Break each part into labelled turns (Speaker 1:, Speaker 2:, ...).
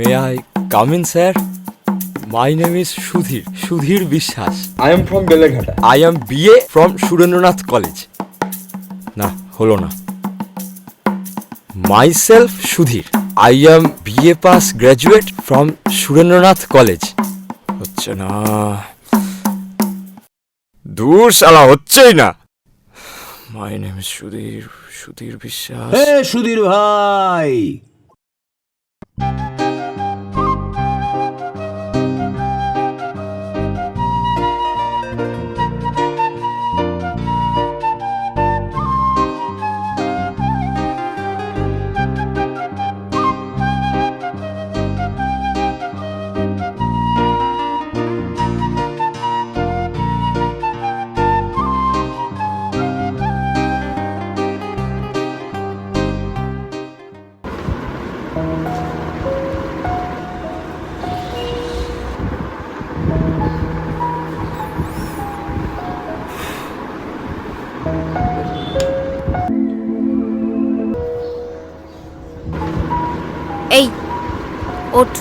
Speaker 1: May I come in sir my name is Sudhir Sudhir Biswas
Speaker 2: I am from Beleghata
Speaker 1: I am BA from Surendranath College না হলো না। Myself Sudhir I am BA pass graduate from Surendranath College হচ্ছে না। দূর শালা হচ্ছেই না। My name is Sudhir Sudhir Biswas
Speaker 3: হে সুধীর ভাই।
Speaker 4: এই ওঠ।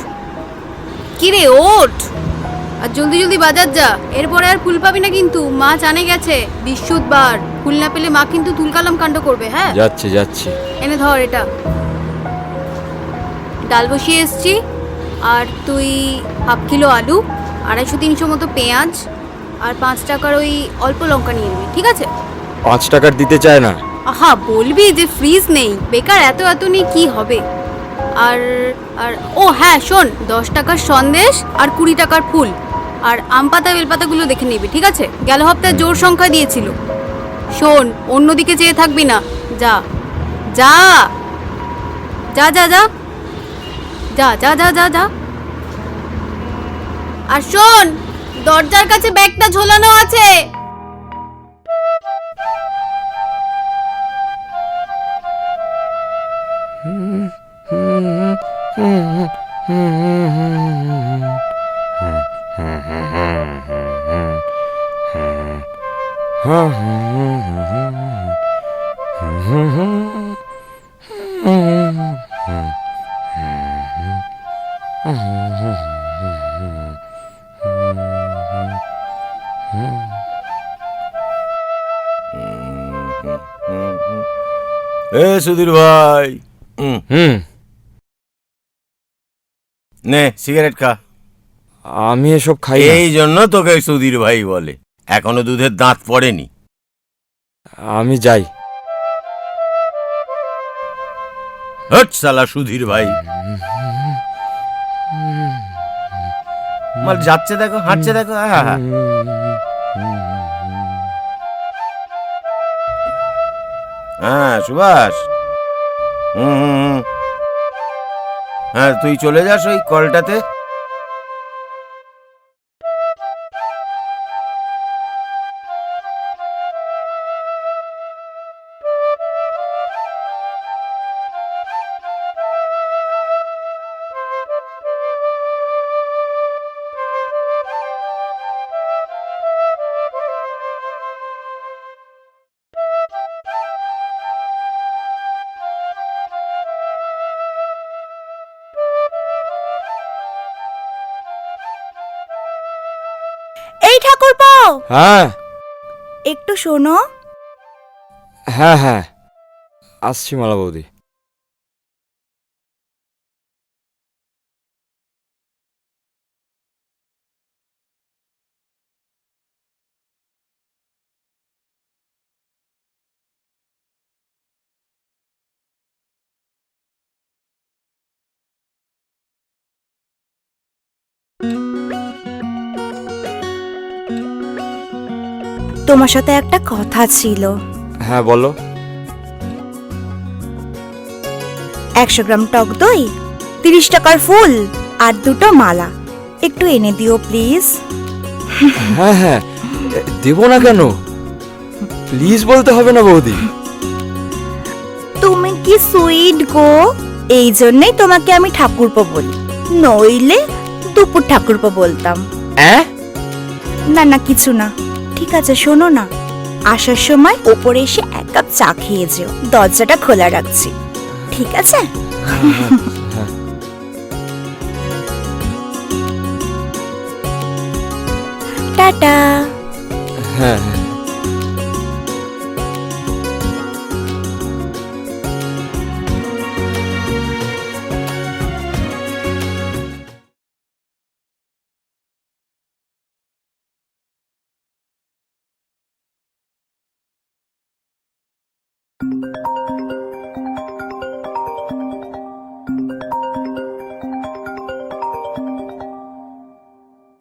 Speaker 4: কি রে ওঠ। আর জলদি জলদি বাজার যা। এরপরে আর ফুল পাবি না কিন্তু। মা জানে গেছে। বিশুদ্ধবার ফুল না পেলে মা কিন্তু তুলকালাম কাণ্ড করবে হ্যাঁ?
Speaker 1: যাচ্ছি যাচ্ছি।
Speaker 4: এনে ধর এটা। ডাল বসিয়ে এসছি। আর তুই হাফ কিলো আলু আড়াইশো তিনশো মতো পেঁয়াজ আর পাঁচ টাকার ওই অল্প লঙ্কা নিয়ে নিবি ঠিক আছে?
Speaker 1: পাঁচ টাকার দিতে চায় না।
Speaker 4: আহা, বলবি যে ফ্রিজ নেই। বেকার, এত এত নিয়ে কি হবে? আর আর, ও হ্যাঁ শোন, দশ টাকার সন্দেশ আর কুড়ি টাকার ফুল। আর আম পাতা বেলপাতাগুলো দেখে নিবি, ঠিক আছে? গেল হপ্তায় জোর সংখ্যা দিয়েছিল। শোন, অন্যদিকে চেয়ে থাকবি না। যা যা যা যা যা যা যা যা যা যা। আর শোন, দরজার কাছে ব্যাগটা ঝোলানো আছে।
Speaker 5: 에스
Speaker 1: 드리바이 응. 응.
Speaker 5: নে সিগারেট খা
Speaker 1: আমি এসব খাই না।
Speaker 5: এই জন্য তোকে সুধীর ভাই বলে এখনও দুধের দাঁত পড়েনি
Speaker 1: আমি যাই
Speaker 5: হট সালা সুধীর ভাই মাল যাচ্ছে দেখো হাঁটছে দেখো আহা হা। হ্যাঁ সুভাষ হুম হুম, হুম। হ্যাঁ তুই চলে যাস ওই কলটাতে।
Speaker 6: ঠাকুরপো।
Speaker 1: হ্যাঁ।
Speaker 6: একটু শোনো।
Speaker 1: হ্যাঁ হ্যাঁ। আসছি মালা বৌদি
Speaker 6: তোমার সাথে একটা কথা ছিল।
Speaker 1: হ্যাঁ বলো।
Speaker 6: একশো গ্রাম টক দই তিরিশ টাকার ফুল আর দুটো মালা। একটু এনে দিও প্লিজ।
Speaker 1: হ্যাঁ হ্যাঁ। দেবো না কেন? প্লিজ বলতে হবে না বৌদি।
Speaker 6: তুমি কি সুইট গো? এই জন্যই তোমাকে আমি ঠাকুরপো বলি। নইলে দুপুর ঠাকুরপো বলতাম। না না কিছু না। ঠিক আছে শোনো না। আসার সময় ওপরে এসে এক কাপ চা খেয়ে যেও। দরজাটা খোলা রাখছি। ঠিক আছে? টাটা।
Speaker 1: হ্যাঁ।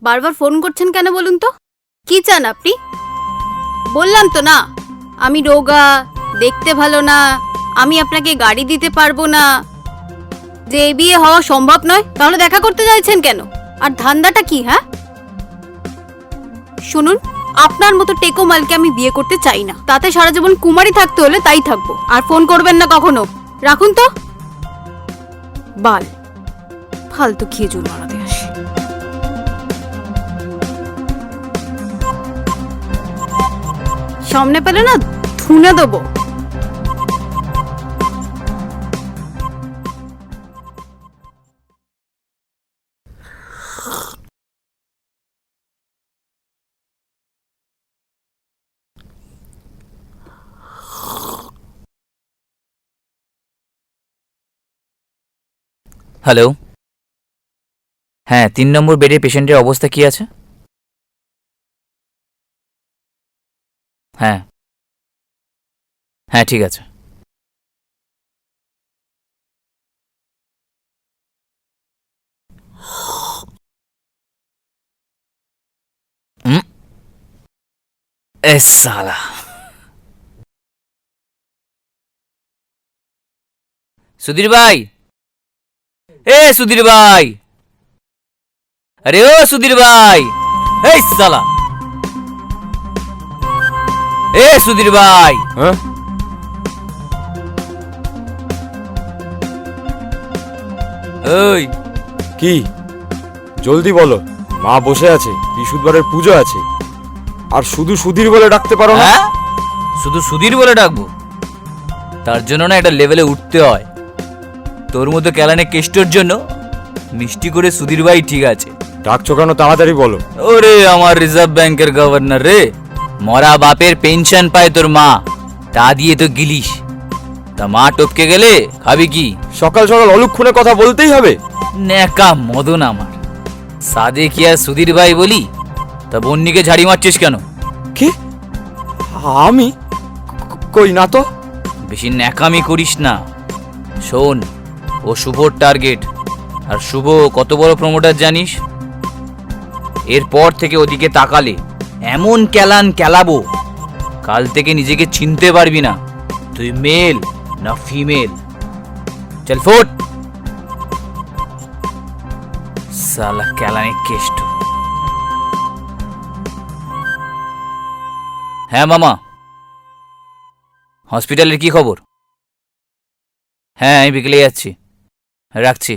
Speaker 4: বারবার ফোন করছেন কেন বলুন তো? কি চান আপনি? বললাম তো না, আমি রোগা, দেখতে ভালো না, আমি আপনাকে গাড়ি দিতে পারব না। যে বিয়ে হওয়া সম্ভব নয়, তাহলে দেখা করতে চাইছেন কেন? আর ধান্দাটা কি হ্যাঁ? শুনুন আপনার মতো টেকো মালকে আমি বিয়ে করতে চাই না। তাতে সারা জীবন কুমারী থাকতে হলে তাই থাকব। আর ফোন করবেন না কখনো। রাখুন তো। বাল, ফালতু খেয়ে খেজুর মারাতে আসে। সামনে পেলে না থুনে দেবো।
Speaker 2: হ্যালো? হ্যাঁ তিন নম্বর বেডের পেশেন্টের অবস্থা কি আছে? হ্যাঁ। হ্যাঁ ঠিক আছে। সালা। সুধীর ভাই! এ সুধীর ভাই। আরে ও সুধীর ভাই। এই সালা। এ সুধীর ভাই।
Speaker 1: হ্যাঁ?
Speaker 2: ওই।
Speaker 1: কি? জলদি বলো। মা বসে আছে বিশুদ্ধবারের পুজো আছে। আর শুধু সুধীর বলে ডাকতে পারো না?
Speaker 2: হ্যাঁ? শুধু সুধীর বলে ডাকবো। তার জন্য না একটা লেভেলে উঠতে হয়। তোর মতো ক্যালানে কেষ্টর জন্য মিষ্টি করে সুধীর ভাই ঠিক আছে।
Speaker 1: ডাকছো কেন তাড়াতাড়ি বলো।
Speaker 2: ওরে আমার রিজার্ভ ব্যাংকের গভর্নর রে মরা বাপের পেনশন পায় তোর মা তা দিয়ে তো গিলিস। তা মা টপকে গেলে খাবি কি?
Speaker 1: সকাল সকাল অলুক্ষণে কথা বলতেই হবে।
Speaker 2: ন্যাকা মদন আমার। সাদে কি আর সুধীর ভাই বলি? তা বন্নিকে ঝাড়ি মারছিস কেন?
Speaker 1: কি? আমি? কই না তো?
Speaker 2: বেশি ন্যাকামি করিস না। শোন ও শুভর টার্গেট আর শুভ, কত বড় প্রমোটার জানিস? এরপর থেকে ওদিকে তাকালে, এমন ক্যালান ক্যালাবো কাল থেকে নিজেকে চিনতে পারবি না, তুই মেল না ফিমেল চল ফোট। সালা ক্যালানে কেষ্ট। হ্যাঁ মামা। হসপিটালের কি খবর? হ্যাঁ আমি বিকেলে যাচ্ছি। রাখছি।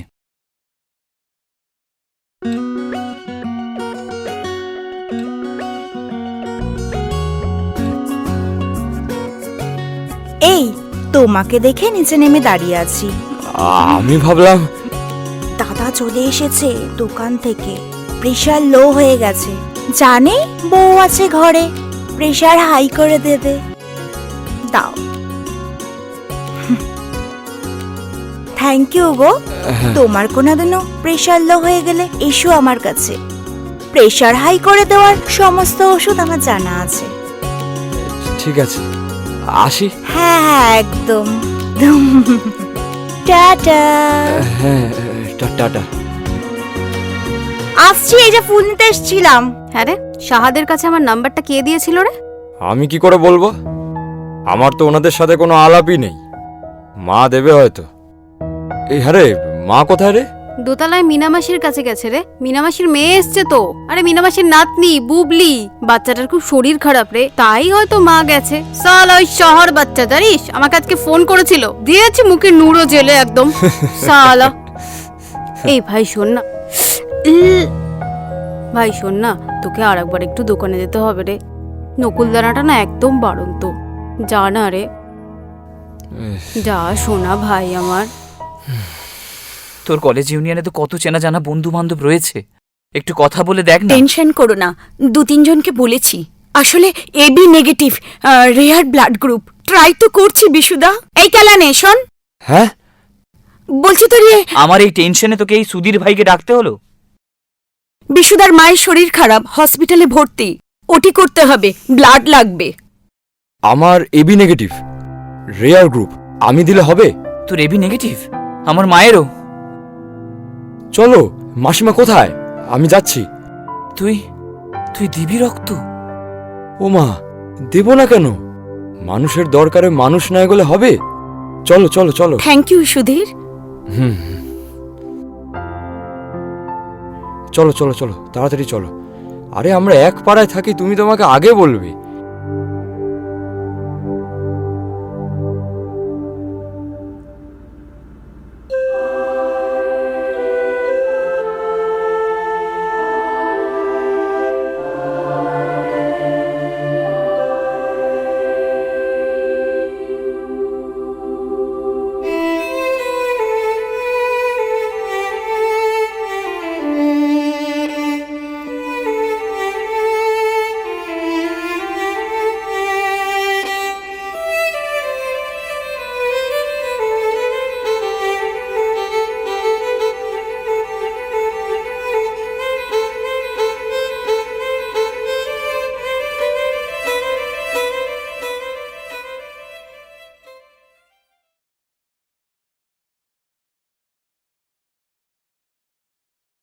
Speaker 6: এই তোমাকে দেখে নিচে নেমে দাঁড়িয়ে আছি।
Speaker 1: আমি ভাবলাম
Speaker 6: দাদা চলে এসেছে দোকান থেকে। প্রেশার লো হয়ে গেছে। জানে বউ আছে ঘরে। প্রেশার হাই করে দেবে। দাও। থ্যাংক ইউ গো। তোমার কোনোদিনও প্রেশার লো হয়ে গেলে এসো আমার কাছে। প্রেশার হাই করে দেওয়ার সমস্ত ওষুধ আমার জানা আছে।
Speaker 1: ঠিক আছে। আসি?
Speaker 6: হ্যাঁ হ্যাঁ একদম। টাটা।
Speaker 1: হ্যাঁ টা- টাটা।
Speaker 6: আসছি এই যে ফুল নিতে এসেছিলাম।
Speaker 4: হ্যাঁ রে শাহাদের কাছে আমার নাম্বারটা কে দিয়েছিল রে?
Speaker 1: আমি কি করে বলব? আমার তো ওনাদের সাথে কোনো আলাপই নেই। মা দেবে হয়তো। এই হ্যাঁ মা কোথায় রে?
Speaker 4: দোতলায় মিনামাসির কাছে গেছে রে। মিনামাসির মেয়ে এসছে তো। আরে মিনামাসির নাতনি বুবলি। বাচ্চাটার খুব শরীর খারাপ রে। তাই হয়তো মা গেছে। সাল ওই শহর বাচ্চা জানিস? আমাকে আজকে ফোন করেছিল। দিয়েছি মুখে নুরো জেলে একদম। সালা। এই ভাই শোন না। ভাই শোন না। তোকে আর একবার একটু দোকানে যেতে হবে রে। নকুলদানাটা না একদম বাড়ন্ত। যা না রে। যা শোনা ভাই আমার।
Speaker 2: তোর কলেজ ইউনিয়নে তো কত চেনা জানা বন্ধু বান্ধব রয়েছে। একটু কথা বলে দেখ না।
Speaker 7: টেনশন করো না। দু তিনজনকে বলেছি। আসলে AB negative rare blood group try তো করছি বিশুদা। এই কেলানে শোন।
Speaker 1: হ্যাঁ?
Speaker 7: বলছি তো রে
Speaker 2: আমার এই টেনশনে তোকে এই সুধীর ভাইকে ডাকতে হলো?
Speaker 7: বিশুদার মায়ের শরীর খারাপ হসপিটালে ভর্তি। ওটি করতে হবে ব্লাড লাগবে।
Speaker 1: আমার এবি নেগেটিভ রেয়ার গ্রুপ আমি দিলে হবে?
Speaker 2: তোর এবি নেগেটিভ আমার মায়েরও।
Speaker 1: চলো মাসিমা কোথায়? আমি যাচ্ছি।
Speaker 2: তুই তুই দিবি রক্ত?
Speaker 1: ও মা দেব না কেন? মানুষের দরকারে মানুষ না গেলে হবে? চলো চলো চলো।
Speaker 7: Thank you Sudhir.
Speaker 1: হুম হুম। চলো চলো চলো তাড়াতাড়ি চলো। আরে আমরা এক পাড়ায় থাকি তুমি তোমাকে আগে বলবে।